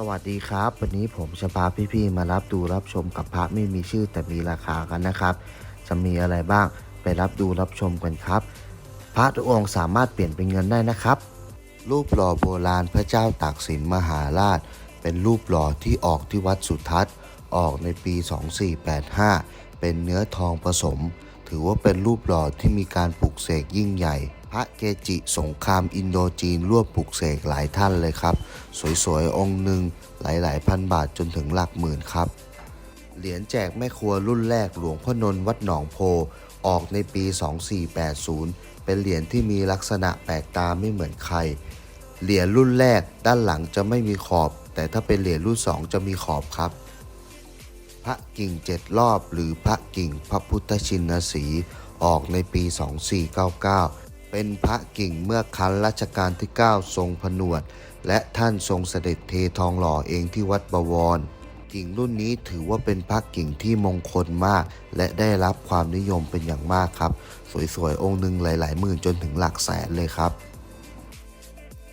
สวัสดีครับ วันนี้ผมจะพาพี่ๆมารับดูรับชมกับพระไม่มีชื่อแต่มีราคากันนะครับ จะมีอะไรบ้างไปรับดูรับชมกันครับ พระทุกองค์สามารถเปลี่ยนเป็นเงินได้นะครับ รูปหล่อโบราณพระเจ้าตากสินมหาราช เป็นรูปหล่อที่ออกที่วัดสุทัศน์ ออกในปี 2485 เป็นเนื้อทองผสม ถือว่าเป็นรูปหล่อที่มีการปลุกเสกยิ่งใหญ่ ระเกจิสงครามอินโดจีนร่วมปลุกเสกหลายท่านเลยครับ สวยๆ องค์หนึ่งหลายๆ พันบาทจนถึงหลักหมื่นครับ เหรียญแจกแม่ครัวรุ่นแรกหลวงพ่อนนท์วัดหนองโพ ออกในปี 2480 เป็นเหรียญที่มีลักษณะแปลกตาไม่เหมือนใคร เหรียญรุ่นแรกด้านหลังจะไม่มีขอบ แต่ถ้าเป็นเหรียญรุ่นสองจะมีขอบครับ พระกิ่งเจ็ดรอบหรือพระกิ่งพระพุทธชินสีออกในปี 2499 เป็นพระกิ่งเมื่อครั้นรัชกาลที่ 9 ทรงผนวด และท่านทรงเสด็จเททองหล่อเองที่วัดบวร กิ่งรุ่นนี้ถือว่าเป็นพระกิ่งที่มงคลมาก และได้รับความนิยมเป็นอย่างมากครับ สวยๆ องค์หนึ่งหลาย ๆ หมื่นจนถึงหลักแสนเลยครับ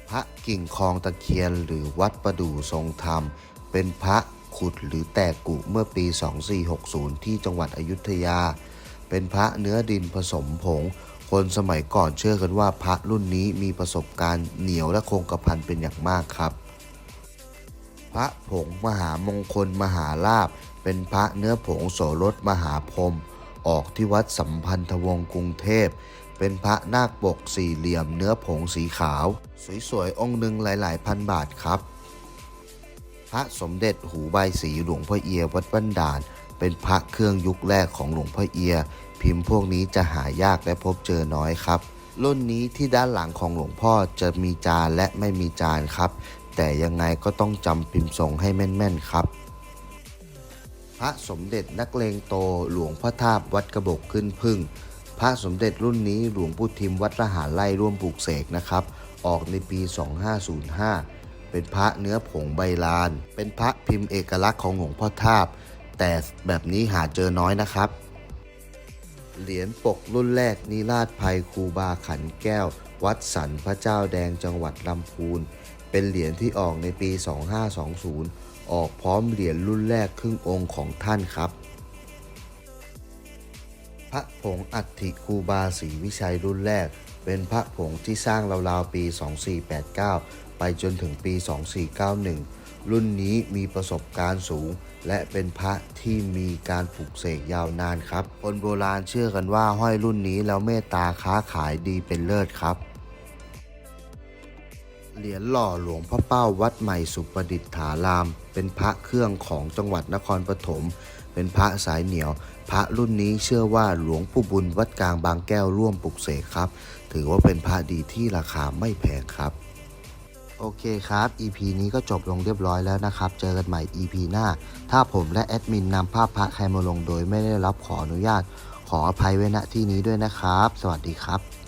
พระกิ่งคลองตะเคียนหรือวัดประดู่ทรงธรรม เป็นพระขุดหรือแตกกุเมื่อปี 2460 ที่จังหวัดอยุธยา เป็นพระเนื้อดินผสมผง คนสมัยก่อนเชื่อกันว่าพระรุ่นนี้มีประสบการณ์เหนียวและคงกระพันเป็นอย่างมากครับ พระผงมหามงคลมหาลาภเป็นพระเนื้อผงโสรสมหาพรมออกที่วัดสัมพันธวงศ์กรุงเทพ เป็นพระนาคปกสี่เหลี่ยมเนื้อผงสีขาว สวยๆองค์หนึ่งหลายๆ พันบาทครับ พระสมเด็จหูใบสีหลวงพ่อเอียวัดบ้านด่าน เป็นพระเครื่องยุคแรกของหลวงพ่อเอีย พิมพ์พวกนี้จะหายากและพบเจอน้อยครับ รุ่นนี้ที่ด้านหลังของหลวงพ่อจะมีจานและไม่มีจานครับ แต่ยังไงก็ต้องจำพิมพ์ทรงให้แม่นๆครับ พระสมเด็จนักเลงโตหลวงพ่อทาบวัดกระบอกขึ้นพึ่ง พระสมเด็จรุ่นนี้หลวงปู่ทิมวัดละหารไล่ร่วมปลูกเสกนะครับ ออกในปี 2505เป็นพระเนื้อผงใบลาน เป็นพระพิมพ์เอกลักษณ์ของหลวงพ่อทาบ แต่แบบนี้หาเจอน้อยนะครับ เหรียญปกรุ่นแรกนิราชภัยครูบาขันแก้ว วัดสันพระเจ้าแดงจังหวัดลำพูน เป็นเหรียญที่ออกในปี 2520 ออกพร้อมเหรียญรุ่นแรกครึ่งองค์ของท่านครับ พระผงอัฐิครูบาศรีวิชัยรุ่นแรก เป็นพระผงที่สร้างราวๆปี 2489 ไปจนถึงปี 2491 รุ่นนี้มีประสบการณ์สูง และเป็นพระที่มีการปลูกเสกยาวนานครับ คนโบราณเชื่อกันว่าห้อยรุ่นนี้แล้วเมตตาค้าขายดีเป็นเลิศครับ เหรียญหล่อหลวงพ่อเป้าวัดใหม่สุประดิษฐาราม เป็นพระเครื่องของจังหวัดนครปฐมเป็นพระสายเหนียว พระรุ่นนี้เชื่อว่าหลวงปู่บุญวัดกลางบางแก้วร่วมปลุกเสกครับ ถือว่าเป็นพระดีที่ราคาไม่แพงครับ โอเคครับ EP นี้ก็จบลงเรียบร้อยแล้วนะครับ เจอกันใหม่ EP หน้า ถ้าผมและแอดมินนำภาพพระใครมาลงโดยไม่ได้รับขออนุญาต ขออภัยไว้ณที่นี้ด้วยนะครับ สวัสดีครับ